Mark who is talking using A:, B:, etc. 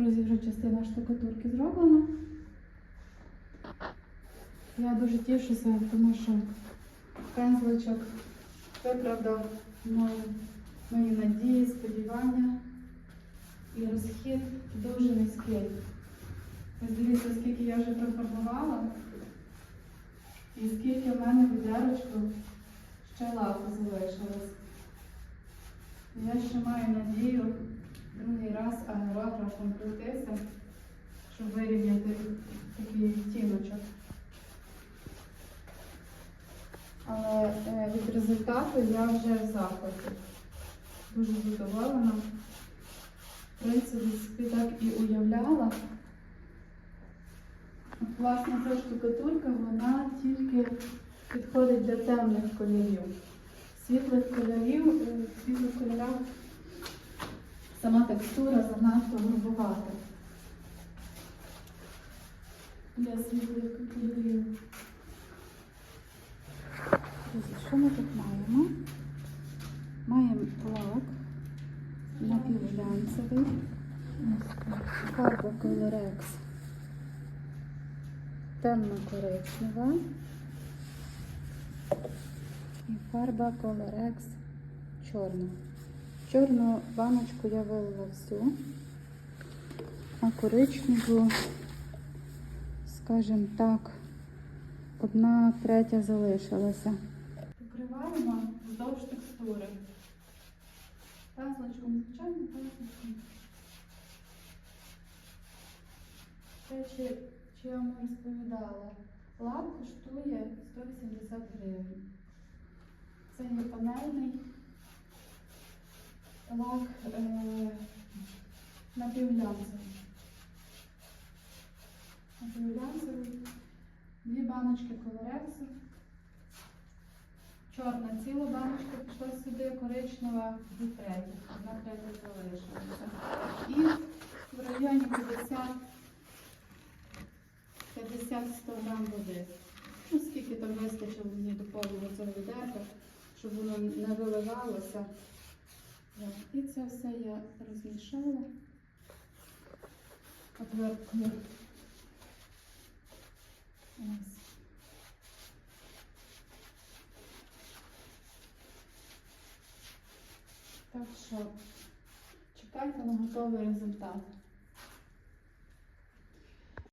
A: друзі, вже частина штукатурки зроблена. Я дуже тішуся, тому що пензличок виправдав мої, мої надії, сподівання. І розхід дуже низький. Дивіться, скільки я вже профарбувала. І скільки в мене відерочку ще лаку залишилось. Я ще маю надію від результату я вже в захваті. Дуже задоволена. В принципі, так і уявляла. От, Власне, ця штукатурка, вона тільки підходить для темних кольорів. Світлих кольорів, е, світлих кольорах сама текстура занадто грубовата. Для світлих кольорів. Друзі, Що ми тут маємо? Маємо лак напівглянцевий, фарба Colorex темно-коричнева і фарба Colorex чорна. Чорну баночку я вилила всю, а коричневу, скажімо так, одна третя залишилася. Покриваємо вздовж текстури. Пензличком, звичайно, пензличком. Те, чи, я вам розповідала, лак коштує 180 гривень. Це є панельний лак е, напівглянцевий. Напівглянцевий. Дві баночки колорексу. Чорна ціла баночка пішла сюди, коричнева дві треті. Одна третя залишилася. І в районі 50 50-100 грам води. Ну, скільки там вистачило мені до повного цього відерка, щоб воно не виливалося. І це все я розмішала отверткою. Ось. Так що чекайте на готовий результат.